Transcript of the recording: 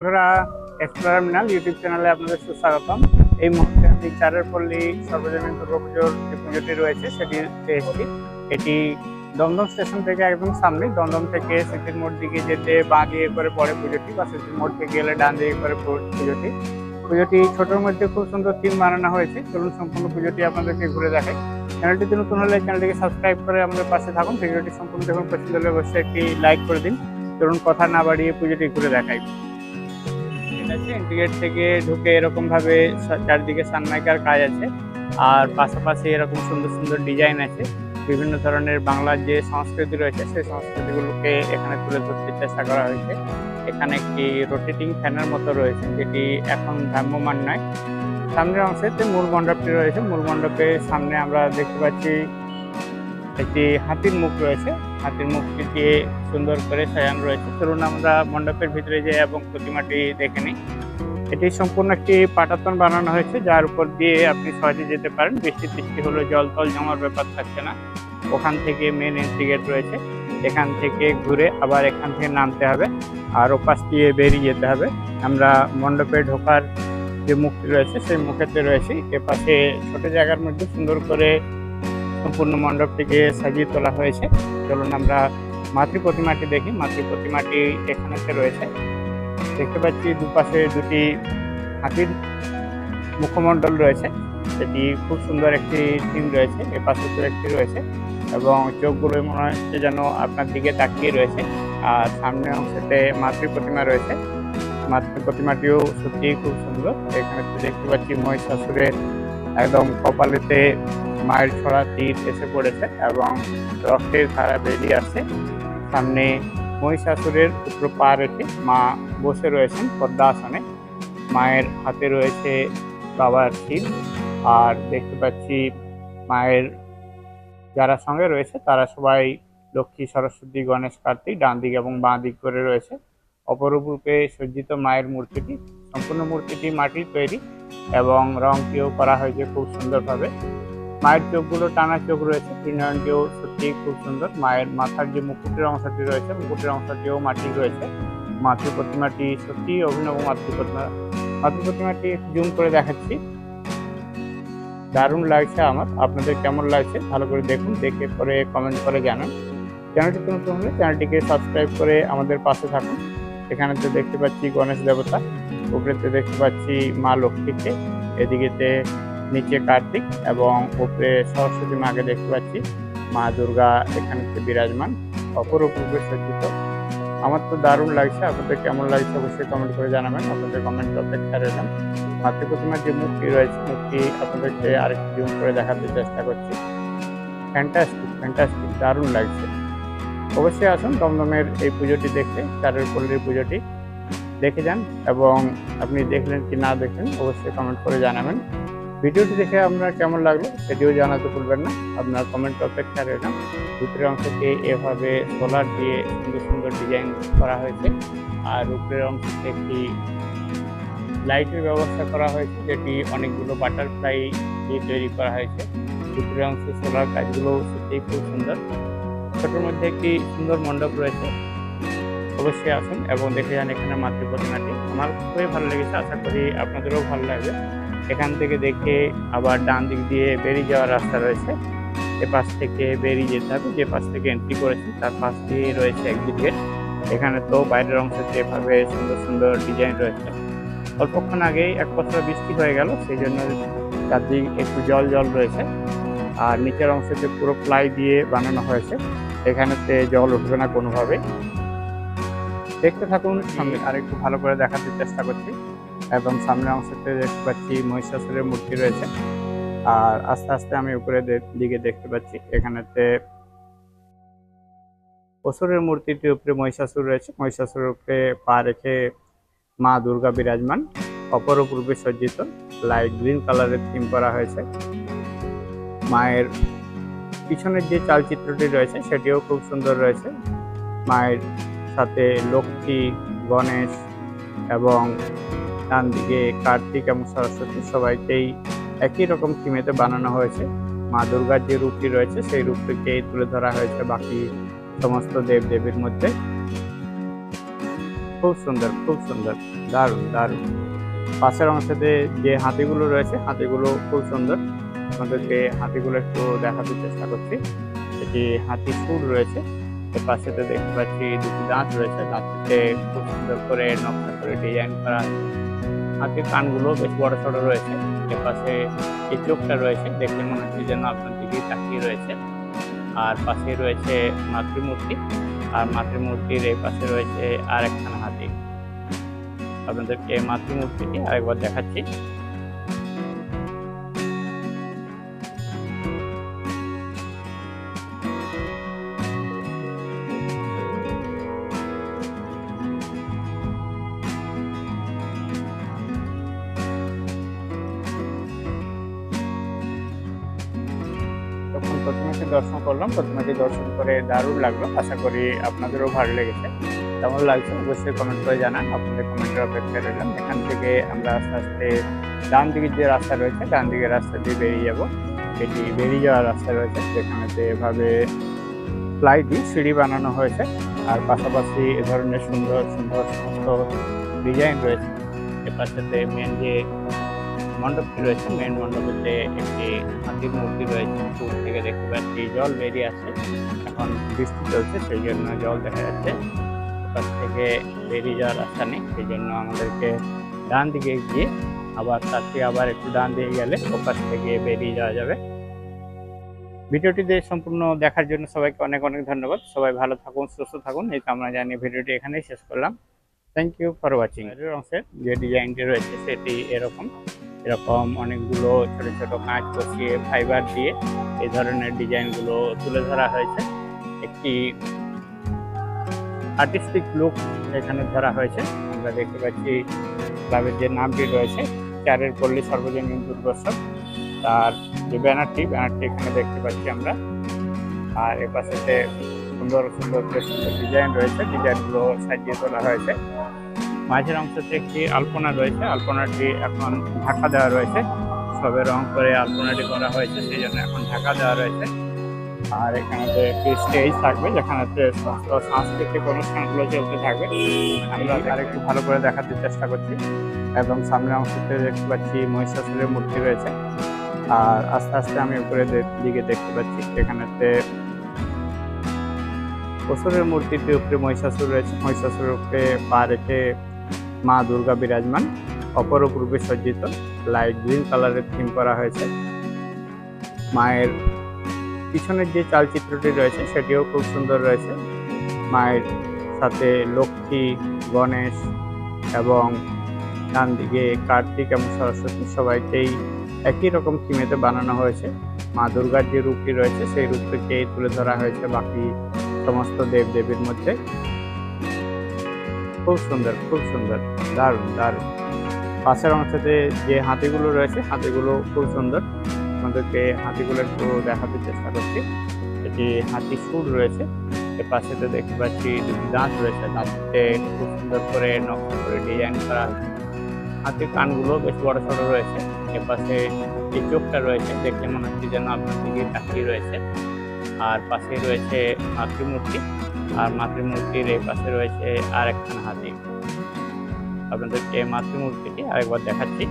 বন্ধুরা এক্সপ্লোরামিনাল ইউটিউব চ্যানেলে আপনাদের সুস্বাগতম। এই মুহূর্তে আমি চারের পল্লী সর্বজনীন দুর্গাপুজোর যে পুজোটি রয়েছে, সেটি এসেছি এটি দমদম স্টেশন থেকে একদম সামনে, দমদম থেকে স্মৃতির মোড় দিকে যেতে বাঁ দিকে করে পড়ে পুজোটি, বা স্মৃতির মোড় থেকে গেলে ডান দিকে করে পুজোটি। পুজোটি ছোটোর মধ্যে খুব সুন্দর থিম বানানো হয়েছে। চলুন সম্পূর্ণ পুজোটি আপনাদেরকে ঘুরে দেখাই। চ্যানেলটিতে নতুন হলে চ্যানেলটিকে সাবস্ক্রাইব করে আমাদের পাশে থাকুন। ভিডিওটি সম্পূর্ণ দেখুন। পছন্দ হলে অবশ্যই একটি লাইক করে দিন। চলুন কথা না বাড়িয়ে পুজোটি ঘুরে দেখাই। ঠিক আছে ইন্টিগ্রেট থেকে ঢুকে এরকম ভাবে চারদিকে সানমাইকার কাজ আছে। আর পাশাপাশি এরকম সুন্দর সুন্দর ডিজাইন আছে। বিভিন্ন ধরনের বাংলার যে সংস্কৃতি রয়েছে, সেই সংস্কৃতিগুলোকে এখানে তুলে ধরতে চেষ্টা করা হয়েছে। এখানে একটি রোটেটিং ফ্যানের মতো রয়েছে, যেটি এখন ভ্রাম্যমান নয়। সামনের অংশেতে মূল মণ্ডপটি রয়েছে। মূল মণ্ডপের সামনে আমরা দেখতে পাচ্ছি একটি হাতির মুখ রয়েছে। হাতির মুখটি দিয়ে সুন্দর করে সাজানো রয়েছে। চলুন আমরা মণ্ডপের ভিতরে যাই এবং প্রতিমাটি দেখে নিই। এটি সম্পূর্ণ একটি পাটাতন বানানো হয়েছে, যার উপর দিয়ে আপনি সহজে যেতে পারেন। বৃষ্টি বৃষ্টি হলে জল তল জমার ব্যাপার থাকছে না। ওখান থেকে মেন এন্ট্রি গেট রয়েছে। এখান থেকে ঘুরে আবার এখান থেকে নামতে হবে। আর ওপাশ দিয়ে বেরিয়ে যেতে হবে। আমরা মণ্ডপে ঢোকার যে মুখটি রয়েছে, সেই মুখেতে রয়েছে। এপাশে ছোট জায়গার মধ্যে সুন্দর করে সম্পূর্ণ মণ্ডপটিকে সাজিয়ে তোলা হয়েছে। চলুন আমরা মাতৃ প্রতিমাটি দেখি মাতৃ প্রতিমাটি এখানেতে রয়েছে। দেখতে পাচ্ছি দুপাশে দুটি হাতির মুখমণ্ডল রয়েছে। এটি খুব সুন্দর একটি থিম রয়েছে, এ পাশে তো একটি রয়েছে এবং চোখগুলো মনে হচ্ছে যেন আপনার দিকে তাকিয়ে রয়েছে। আর সামনের অংশতে মাতৃ প্রতিমা রয়েছে। মাতৃ প্রতিমাটিও সত্যিই খুব সুন্দর। এখানে দেখতে পাচ্ছি মহিষাসুরের একদম কপালেতে মায়ের ছড়া তীর এসে পড়েছে এবং রক্তের ধারা বেরিয়ে আসছে। সামনে মহিষাসুরের উপর পা রেখে মা বসে রয়েছেন পদ্মাসনে। মায়ের হাতে রয়েছে বাবার শিব আর দেখতে পাচ্ছি মায়ের যারা সঙ্গে রয়েছে তারা সবাই লক্ষ্মী, সরস্বতী, গণেশ, কার্তিক ডান দিক এবং বাঁ দিক করে রয়েছে। অপরূপ রূপে সজ্জিত মায়ের মূর্তিটি, সম্পূর্ণ মূর্তিটি মাটির তৈরি এবং রংটিও করা হয়েছে খুব সুন্দরভাবে। মায়ের চোখগুলো, টানা চোখ রয়েছে। ত্রিনয়নটিও সত্যি খুব সুন্দর। মায়ের মাথার যে মুকুটের অংশটি রয়েছে, মুকুটের অংশটিও মাটি রয়েছে। মাতৃ প্রতিমাটি সত্যি অভিনব মাতৃ প্রতিমা। মাতৃ প্রতিমাটি জুম করে দেখাচ্ছি। দারুণ লাগছে আমার। আপনাদের কেমন লাগছে ভালো করে দেখুন, দেখে পরে কমেন্ট করে জানান। চ্যানেলটি নতুন হলে চ্যানেলটিকে সাবস্ক্রাইব করে আমাদের পাশে থাকুন। এখানে তো দেখতে পাচ্ছি গণেশ দেবতা, উপরেতে দেখতে পাচ্ছি মা লক্ষ্মীকে, এদিকেতে নিচে কার্তিক এবং উপরে সরস্বতী মাকে দেখতে পাচ্ছি। মা দুর্গা এখানে বিরাজমান, অপরূপ রূপে সজ্জিত। আমার তো দারুণ লাগছে, আপনাদের কেমন লাগছে অবশ্যই কমেন্ট করে জানাবেন, আপনাদের কমেন্ট অপেক্ষা রইলাম। মাতৃ প্রতিমার যে মুক্তি রয়েছে মুক্তি আপনাদেরকে আরেকটু জুম করে দেখাতে চেষ্টা করছি। ফ্যান্টাস্টিক ফ্যান্টাস্টিক দারুণ লাগছে। অবশ্যই আসুন দমদমের এই পুজোটি দেখতে চারের পল্লীর পুজোটি দেখে যান এবং আপনি দেখলেন কি না দেখলেন অবশ্যই কমেন্ট করে জানাবেন। ভিডিওটি দেখে আপনার কেমন লাগল সেটিও জানাতে ভুলবেন না। আপনার কমেন্ট অপেক্ষা রইলাম ভিতরের অংশকে এভাবে সোলার দিয়ে সুন্দর সুন্দর ডিজাইন করা হয়েছে। আর উপরের অংশতে একটি লাইটের ব্যবস্থা করা হয়েছে, যেটি অনেকগুলো বাটারফ্লাই দিয়ে তৈরি করা হয়েছে। ভিতরের অংশে সোলার কাজগুলো সত্যিই খুব সুন্দর। ছোটোর মধ্যে একটি সুন্দর মণ্ডপ রয়েছে। অবশ্যই আসুন এবং দেখে যান এখানে মাতৃ প্রতিমাটি আমার খুবই ভালো লেগেছে, আশা করি আপনাদেরও ভালো লাগবে। এখান থেকে দেখে আবার ডান দিক দিয়ে বেরিয়ে যাওয়ার রাস্তা রয়েছে। এ পাশ থেকে বেরিয়ে যেতে হবে, যে পাশ থেকে এন্ট্রি করেছি, তার পাশ দিয়ে রয়েছে এক্সিট গেট এখানে তো বাইরের অংশে এভাবে সুন্দর সুন্দর ডিজাইন রয়েছে। অল্পক্ষণ আগেই এক বছর বৃষ্টি হয়ে গেল, সেই জন্য চারদিক একটু জল জল রয়েছে। আর নিচের অংশতে পুরো প্লাই দিয়ে বানানো হয়েছে। এখানেতে জল উঠবে না কোনোভাবে দেখতে থাকুন সামনে আরেকটু ভালো করে দেখাতে চেষ্টা করছি। এবং সামনের অংশতে দেখতে পাচ্ছি মহিষাসুরের মূর্তি রয়েছে। আর আস্তে আস্তে আমি উপরে দিকে দেখতে পাচ্ছি, এখানেতে অসুরের মূর্তিটির উপরে মহিষাসুর রয়েছে। মহিষাসুরের উপরে পা রেখে মা দুর্গা বিরাজমান অপরূপ রূপে সজ্জিত, লাইট গ্রিন কালারের থিম করা হয়েছে। মায়ের পিছনের যে চালচিত্রটি রয়েছে, সেটিও খুব সুন্দর রয়েছে। মায়ের সাথে লক্ষ্মী, গণেশ এবং ডান দিকে কার্তিক এবং সরস্বতী সবাইকেই একই রকম থিমেতে বানানো হয়েছে। মা দুর্গার যে রূপটি রয়েছে, সেই রূপটিকেই তুলে ধরা হয়েছে বাকি সমস্ত দেব দেবীর মধ্যে। খুব সুন্দর খুব সুন্দর, দারুণ দারুণ। পাশের অংশতে যে হাতিগুলো রয়েছে, হাতিগুলো খুব সুন্দর। আপনাদেরকে হাতিগুলো একটু দেখাতে চেষ্টা করছি। এটি হাতি ফুল রয়েছে, এর পাশেতে দেখতে পাচ্ছি দুটি দাঁত রয়েছে। দাঁতটিতে খুব সুন্দর করে নকশা করে ডিজাইন করা। হাতির কানগুলো বেশ বড় সড়ো রয়েছে। পাশে এই চোখটা রয়েছে দেখলে মনে হচ্ছে যেন আপনার দিকেই তাকিয়ে রয়েছে। আর পাশে রয়েছে মাতৃমূর্তি, আর মাতৃমূর্তির এই পাশে রয়েছে আর একখানা হাতি। আপনাদেরকে মাতৃমূর্তিটি আরেকবার দেখাচ্ছি। তখন প্রথমেটি দর্শন করলাম প্রথমেটি দর্শন করে দারুণ লাগল। আশা করি আপনাদেরও ভালো লেগেছে। কেমন লাগছে অবশ্যই কমেন্ট করে জানান। আপনাদের কমেন্টের অপেক্ষা রইলাম। এখান থেকে আমরা আস্তে আস্তে ডান দিকের যে রাস্তা রয়েছে, ডান দিকের রাস্তা দিয়ে বেরিয়ে যাব। এটি বেরিয়ে যাওয়ার রাস্তা রয়েছে যেখানেতে এভাবে প্লাই দিয়ে সিঁড়ি বানানো হয়েছে। আর পাশাপাশি এ ধরনের সুন্দর সুন্দর সমস্ত ডিজাইন রয়েছে। এর পাশেতে মেন যে মণ্ডপটি রয়েছে মেন মণ্ডপেতে একটি হাতির মূর্তি রয়েছে দূর থেকে দেখতে পাচ্ছি জল বেরিয়ে আসছে। এখন বৃষ্টি চলছে সেই জন্য জল দেখা যাচ্ছে। ওপাশ থেকে বেরিয়ে যাওয়ার রাস্তা নেই সেই জন্য আমাদেরকে ডান দিকে গিয়ে আবার তার থেকে আবার একটু ডান দিয়ে গেলে ওপাশ থেকে বেরিয়ে যাওয়া যাবে। ভিডিওটিতে সম্পূর্ণ দেখার জন্য সবাইকে অনেক অনেক ধন্যবাদ। সবাই ভালো থাকুন সুস্থ থাকুন। এই কামনা জানিয়ে ভিডিওটি এখানেই শেষ করলাম। থ্যাংক ইউ ফর ওয়াচিং এর অংশের যে ডিজাইনটি রয়েছে সেটি এরকম। এরকম অনেকগুলো ছোট ছোট কাঁচ বসিয়ে ফাইবার দিয়ে এই ধরনের ডিজাইনগুলো তুলে ধরা হয়েছে। একটি আর্টিস্টিক লুক এখানে ধরা হয়েছে। আমরা দেখতে পাচ্ছি ক্লাবের যে নামটি রয়েছে, চারের পল্লী সর্বজনীন দুর্গোৎসব। তার যে ব্যানারটি ব্যানারটি এখানে দেখতে পাচ্ছি আমরা। আর এ পাশেতে সুন্দর সুন্দর ডিজাইন রয়েছে। ডিজাইনগুলো সাজিয়ে তোলা হয়েছে। মাঝের অংশতে একটি আলপনা রয়েছে। আলপনাটি এখন ঢাকা দেওয়া রয়েছে। সবে রং করে আলপনাটি করা হয়েছে, সেই জন্য এখন ঢাকা দেওয়া রয়েছে। আর এখানেতে একটি স্টেজ থাকবে যেখানেতে সমস্ত সাংস্কৃতিক অনুষ্ঠানগুলো চলতে থাকবে। আমরা আর একটু ভালো করে দেখাতে চেষ্টা করছি। এবং সামনের অংশতে দেখতে পাচ্ছি মহিষাসুরের মূর্তি রয়েছে। আর আস্তে আস্তে আমি উপরে দিকে দেখতে পাচ্ছি, এখানেতে অসুরের মূর্তিতে উপরে মহিষাসুর রয়েছে। মহিষাসুরের উপরে পা রেখে মা দুর্গা বিরাজমান। অপরপূর্বে সজ্জিত। লাইট গ্রিন কালারের থিম করা হয়েছে। মায়ের পিছনের যে চালচিত্রটি রয়েছে, সেটিও খুব সুন্দর রয়েছে। মায়ের সাথে লক্ষ্মী, গণেশ এবং ডান দিকে কার্তিক এবং সরস্বতী সবাইকেই একই রকম থিমেতে বানানো হয়েছে। মা দুর্গার যে রূপটি রয়েছে, সেই রূপটিকেই তুলে ধরা হয়েছে বাকি সমস্ত দেব দেবীর মধ্যে। খুব সুন্দর খুব সুন্দর। দারুণ দারুণ। পাশের অংশতে যে হাতিগুলো রয়েছে, হাতিগুলো খুব সুন্দর। আমাদেরকে হাতিগুলো একটু দেখাতে চেষ্টা করছি। এটি হাতি সুর রয়েছে। এর পাশেতে দেখতে পাচ্ছি দুটি দাঁত রয়েছে। দাঁততে খুব সুন্দর করে নকশা করে ডিজাইন করা হাতির কানগুলো বেশ বড় সড়ো রয়েছে। এর পাশে যে চোখটা রয়েছে। দেখলে মনে হচ্ছে যেন আপনার দিকে রয়েছে। আর পাশে রয়েছে মাতৃমূর্তি আর মাতৃমূর্তির এই পাশে রয়েছে আর একখান হাতি। আপনাদেরকে মাতৃমূর্তিটি আরেকবার দেখাচ্ছি।